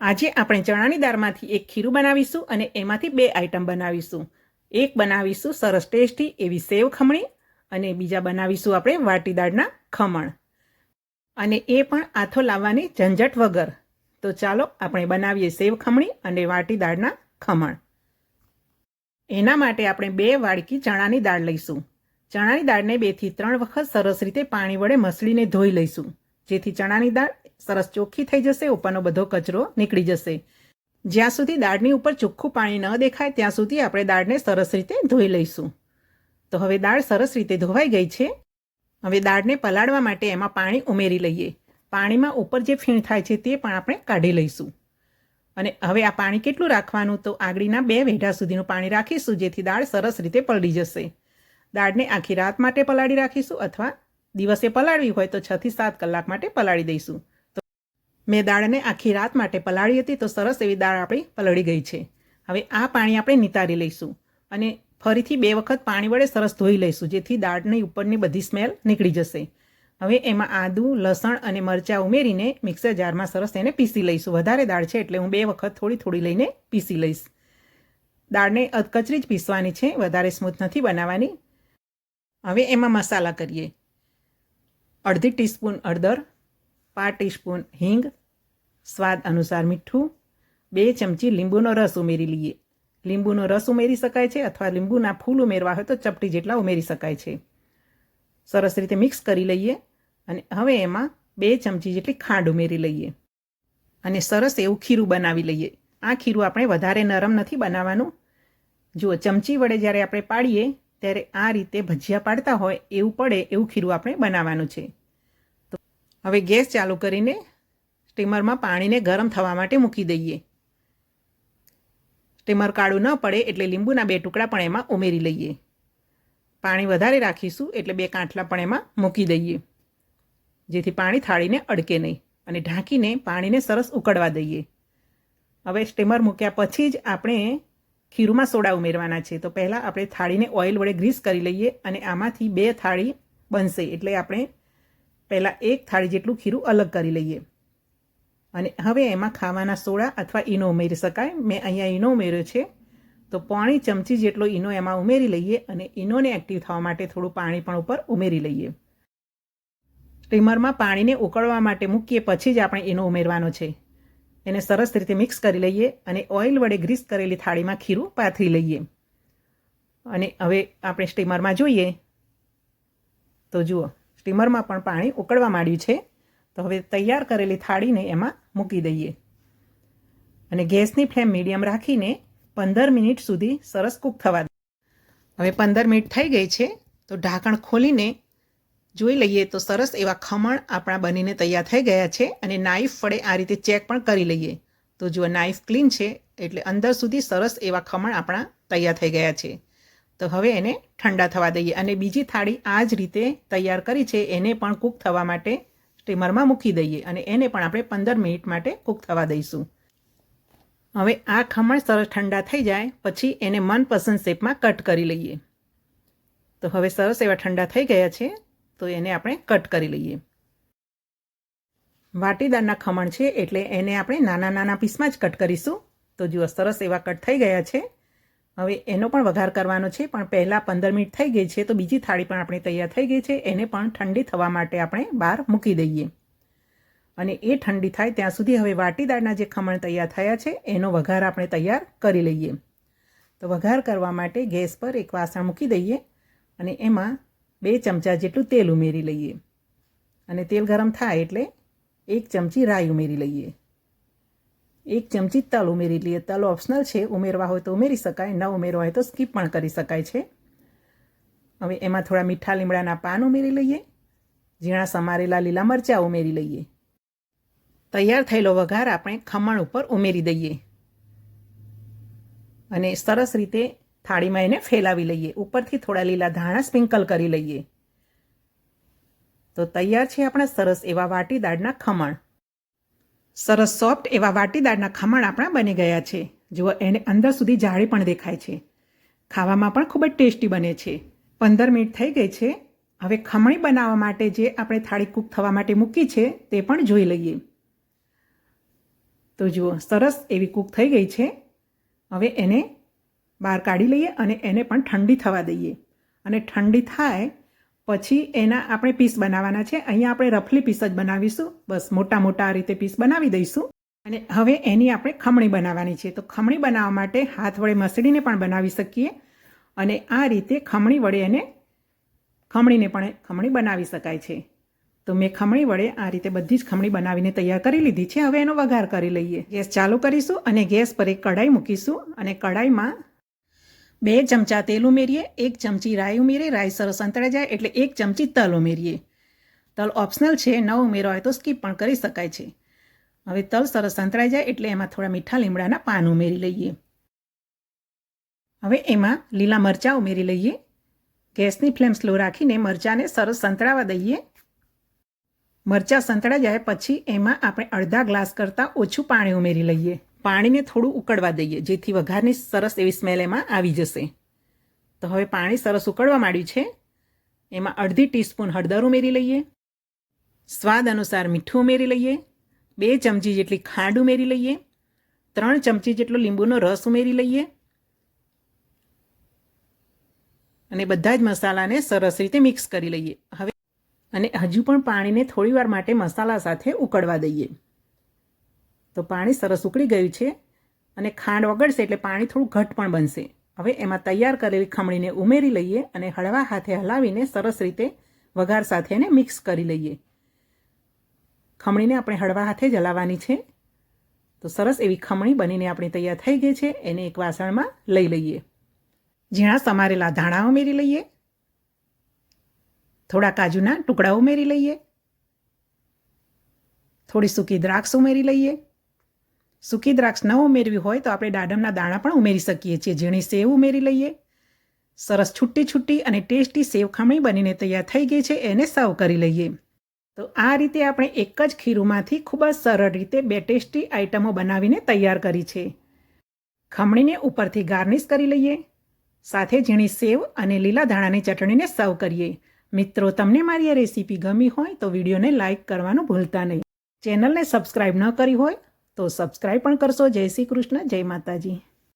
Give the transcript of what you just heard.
આજે આપણે ચણાની દાળમાંથી એક ખીરું બનાવીશું અને એમાંથી બે આઈટમ બનાવીશું. એક બનાવીશું સરસ ટેસ્ટી એવી સેવ ખમણી અને બીજા બનાવીશું આપણે વાટી દાળના ખમણ. અને એ પણ આથો લાવવાની ઝંઝટ વગર. તો ચાલો આપણે બનાવીએ સેવ ખમણી અને વાટી દાળના ખમણ. એના માટે આપણે બે વાડકી ચણાની દાળ લઈશું. ચણાની દાળને બેથી ત્રણ વખત સરસ રીતે પાણી વડે મસળીને ધોઈ લઈશું. જેથી ચણાની દાળ સરસ ચોખ્ખી થઈ જશે, ઉપરનો બધો કચરો નીકળી જશે. જ્યાં સુધી દાળની ઉપર ચોખ્ખું પાણી ન દેખાય, ત્યાં સુધી આપણે દાળને સરસ રીતે ધોઈ લઈશું. તો હવે દાળ સરસ રીતે ધોવાઈ ગઈ છે. હવે દાળને પલાળવા માટે એમાં પાણી ઉમેરી લઈએ. પાણીમાં ઉપર જે ફીણ થાય છે, તે પણ આપણે કાઢી લઈશું. અને હવે આ પાણી કેટલું રાખવાનું? તો આગળના બે વેઢા સુધીનું પાણી રાખીશું, જેથી દાળ સરસ રીતે પલળી જશે. દાળને આખી રાત માટે પલાળી રાખીશું, અથવા દિવસે પલાળવી હોય તો છથી સાત કલાક માટે પલાળી દઈશું. મેં દાળને આખી રાત માટે પલાળી હતી તો સરસ એવી દાળ આપણી પલળી ગઈ છે. હવે આ પાણી આપણે નિતારી લઈશું અને ફરીથી બે વખત પાણી વડે સરસ ધોઈ લઈશું, જેથી દાળની ઉપરની બધી સ્મેલ નીકળી જશે. હવે એમાં આદું, લસણ અને મરચાં ઉમેરીને મિક્સર જારમાં સરસ એને પીસી લઈશું. વધારે દાળ છે એટલે હું બે વખત થોડી થોડી લઈને પીસી લઈશ. દાળને અધકચરી જ પીસવાની છે, વધારે સ્મૂથ નથી બનાવવાની. હવે એમાં મસાલા કરીએ. અડધી ટીસ્પૂન હળદર પાંચ ટીસ્પૂન હિંગ, સ્વાદ અનુસાર મીઠું, બે ચમચી લીંબુનો રસ ઉમેરી લઈએ. લીંબુનો રસ ઉમેરી શકાય છે અથવા લીંબુના ફૂલ ઉમેરવા હોય તો ચપટી જેટલા ઉમેરી શકાય છે. સરસ રીતે મિક્સ કરી લઈએ અને હવે એમાં બે ચમચી જેટલી ખાંડ ઉમેરી લઈએ. અને સરસ એવું ખીરું બનાવી લઈએ. આ ખીરું આપણે વધારે નરમ નથી બનાવવાનું. જુઓ, ચમચી વડે જ્યારે આપણે પાડીએ, ત્યારે આ રીતે ભજીયા પાડતા હોય એવું પડે એવું ખીરું આપણે બનાવવાનું છે. હવે ગેસ ચાલુ કરીને સ્ટીમરમાં પાણીને ગરમ થવા માટે મૂકી દઈએ. સ્ટીમર કાળું ન પડે એટલે લીંબુના બે ટુકડા પણ એમાં ઉમેરી લઈએ. પાણી વધારે રાખીશું એટલે બે કાંઠલા પણ એમાં મૂકી દઈએ. જેથી પાણી થાળીને અડકે નહીં અને ઢાંકીને પાણીને સરસ ઉકળવા દઈએ. હવે સ્ટીમર મૂક્યા પછી જ આપણે ખીરુંમાં સોડા ઉમેરવાના છે. તો પહેલાં આપણે થાળીને ઓઇલ વડે ગ્રીસ કરી લઈએ અને આમાંથી બે થાળી બનશે એટલે આપણે પહેલાં એક થાળી જેટલું ખીરું અલગ કરી લઈએ. અને હવે એમાં ખાવાના સોડા અથવા ઈનો ઉમેરી શકાય. મેં અહીંયા ઈનો ઉમેર્યો છે. તો પોણી ચમચી જેટલો ઈનો એમાં ઉમેરી લઈએ અને ઈનોને એક્ટિવ થવા માટે થોડું પાણી પણ ઉપર ઉમેરી લઈએ. સ્ટીમરમાં પાણીને ઉકળવા માટે મૂકીએ પછી જ આપણે ઈનો ઉમેરવાનો છે. એને સરસ રીતે મિક્સ કરી લઈએ અને ઓઇલ વડે ગ્રીસ કરેલી થાળીમાં ખીરું પાથરી લઈએ. અને હવે આપણે સ્ટીમરમાં જોઈએ. તો જુઓ. સ્ટીમરમાં પણ પાણી ઉકળવા માંડ્યું છે. તો હવે તૈયાર કરેલી થાળીને એમાં મૂકી દઈએ. અને ગેસની ફ્લેમ મીડિયમ રાખીને પંદર મિનિટ સુધી સરસ કૂક થવા દે હવે પંદર મિનિટ થઈ ગઈ છે, તો ઢાંકણ ખોલીને જોઈ લઈએ તો સરસ એવા ખમણ આપણા બનીને તૈયાર થઈ ગયા છે અને નાઈફ વડે આ રીતે ચેક પણ કરી લઈએ. તો જુઓ, નાઈફ ક્લીન છે એટલે અંદર સુધી સરસ એવા ખમણ આપણા તૈયાર થઈ ગયા છે. તો હવે એને ઠંડા થવા દઈએ. અને બીજી થાળી આ જ રીતે તૈયાર કરી છે, એને પણ કૂક થવા માટે સ્ટીમરમાં મૂકી દઈએ અને એને પણ આપણે પંદર મિનિટ માટે કૂક થવા દઈશું. હવે આ ખમણ સરસ ઠંડા થઈ જાય, પછી એને મનપસંદ શેપમાં કટ કરી લઈએ. તો હવે સરસ એવા ઠંડા થઈ ગયા છે, તો એને આપણે કટ કરી લઈએ. વાટીદારના ખમણ છે, એટલે એને આપણે નાના નાના પીસમાં જ કટ કરીશું. તો જુઓ, સરસ એવા કટ થઈ ગયા છે. હવે એનો પણ વઘાર કરવાનો છે, પણ પહેલાં પંદર મિનિટ થઈ ગઈ છે, તો બીજી થાળી પણ આપણી તૈયાર થઈ ગઈ છે, એને પણ ઠંડી થવા માટે આપણે બહાર મૂકી દઈએ. અને એ ઠંડી થાય ત્યાં સુધી હવે વાટીદાળના જે ખમણ તૈયાર થયા છે, એનો વઘાર આપણે તૈયાર કરી લઈએ. તો વઘાર કરવા માટે ગેસ પર એક વાસણ મૂકી દઈએ અને એમાં બે ચમચા જેટલું તેલ ઉમેરી લઈએ. અને તેલ ગરમ થાય એટલે એક ચમચી રાઈ ઉમેરી લઈએ. એક ચમચી તલ ઉમેરી લઈએ. તલ ઓપ્શનલ છે. ઉમેરવા હોય તો ઉમેરી શકાય, ન ઉમેરવા હોય તો સ્કીપ પણ કરી શકાય છે. હવે એમાં થોડા મીઠા લીમડાના પાન ઉમેરી લઈએ. ઝીણા સમારેલા લીલા મરચાં ઉમેરી લઈએ. તૈયાર થયેલો વઘાર આપણે ખમણ ઉપર ઉમેરી દઈએ. અને સરસ રીતે થાળીમાં એને ફેલાવી લઈએ. ઉપરથી થોડા લીલા ધાણા સ્પ્રિંકલ કરી લઈએ. તો તૈયાર છે આપણા સરસ એવા વાટી દાળના ખમણ. સરસ સોફ્ટ એવા વાટીદારના ખમણ આપણા બની ગયા છે. જુઓ, એને અંદર સુધી જાળી પણ દેખાય છે. ખાવામાં પણ ખૂબ જ ટેસ્ટી બને છે. પંદર મિનિટ થઈ ગઈ છે. હવે ખમણી બનાવવા માટે જે આપણે થાળી કૂક થવા માટે મૂકી છે, તે પણ જોઈ લઈએ. તો જુઓ, સરસ એવી કૂક થઈ ગઈ છે. હવે એને બહાર કાઢી લઈએ અને એને પણ ઠંડી થવા દઈએ. અને ઠંડી થાય પછી એના આપણે પીસ બનાવવાના છે. અહીંયા આપણે રફલી પીસ જ બનાવીશું. બસ મોટા મોટા આ રીતે પીસ બનાવી દઈશું. અને હવે એની આપણે ખમણી બનાવવાની છે. તો ખમણી બનાવવા માટે હાથ વડે મસળીને પણ બનાવી શકીએ. અને આ રીતે ખમણી વડે એને ખમણીને પણ ખમણી બનાવી શકાય છે. તો મેં ખમણી વડે આ રીતે બધી જ ખમણી બનાવીને તૈયાર કરી લીધી છે. હવે એનો વઘાર કરી લઈએ. ગેસ ચાલુ કરીશું અને ગેસ પર એક કઢાઈ મૂકીશું. અને કઢાઈમાં બે ચમચા તેલ ઉમેરીએ, એક ચમચી રાઈ ઉમેરીએ, રાઈ સરસ સંતળાઈ જાય એટલે એક ચમચી તલ ઉમેરીએ. તલ ઓપ્શનલ છે, ન ઉમેરો હોય તો સ્કીપ પણ કરી શકાય છે. હવે તલ સરસ સંતળાઈ જાય એટલે એમાં થોડા મીઠા લીમડાના પાન ઉમેરી લઈએ. હવે એમાં લીલા મરચાં ઉમેરી લઈએ. ગેસની ફ્લેમ સ્લો રાખીને મરચાંને સરસ સંતળાવા દઈએ. મરચાં સંતળાઈ જાય પછી એમાં આપણે અડધા ગ્લાસ કરતાં ઓછું પાણી ઉમેરી લઈએ. પાણીને થોડું ઉકળવા દઈએ, જેથી વઘારની સરસ એવી સ્મેલ એમાં આવી જશે. તો હવે પાણી સરસ ઉકળવા માંડ્યું છે. એમાં અડધી ટીસ્પૂન હળદર ઉમેરી લઈએ. સ્વાદ અનુસાર મીઠું ઉમેરી લઈએ. બે ચમચી જેટલી ખાંડ ઉમેરી લઈએ. ત્રણ ચમચી જેટલો લીંબુનો રસ ઉમેરી લઈએ. અને બધા જ મસાલાને સરસ રીતે મિક્સ કરી લઈએ. હવે અને હજુ પણ પાણીને થોડીવાર માટે મસાલા સાથે ઉકળવા દઈએ. તો પાણી સરસ ઉકળી ગયું છે અને ખાંડ ઓગળશે એટલે પાણી થોડું ઘટ પણ બનશે. હવે એમાં તૈયાર કરેલી ખમણીને ઉમેરી લઈએ અને હળવા હાથે હલાવીને સરસ રીતે વઘાર સાથે એને મિક્સ કરી લઈએ. ખમણીને આપણે હળવા હાથે જ હલાવવાની છે. તો સરસ એવી ખમણી બનીને આપણી તૈયાર થઈ ગઈ છે. એને એક વાસણમાં લઈ લઈએ. ઝીણા સમારેલા ધાણા ઉમેરી લઈએ. થોડા કાજુના ટુકડા ઉમેરી લઈએ. થોડી સૂકી દ્રાક્ષ ઉમેરી લઈએ. સૂકી દ્રાક્ષ ન ઉમેરવી હોય તો આપણે દાડમના દાણા પણ ઉમેરી શકીએ છીએ. ઝીણી સેવ ઉમેરી લઈએ. સરસ છુટ્ટી છુટ્ટી અને ટેસ્ટી સેવ ખમણી બનીને તૈયાર થઈ ગઈ છે. એને સર્વ કરી લઈએ. તો આ રીતે આપણે એક જ ખીરુમાંથી ખૂબ જ સરળ રીતે બે ટેસ્ટી આઇટમો બનાવીને તૈયાર કરી છે. ખમણીને ઉપરથી ગાર્નિશ કરી લઈએ. સાથે ઝીણી સેવ અને લીલા ધાણાની ચટણીને સર્વ કરીએ. મિત્રો, તમને મારી આ રેસીપી ગમી હોય તો વિડીયોને લાઇક કરવાનું ભૂલતા નહીં. ચેનલને સબસ્ક્રાઇબ ન કરી હોય તો સબસ્ક્રાઈબ પણ કરશો. જય શ્રી કૃષ્ણ. જય માતાજી.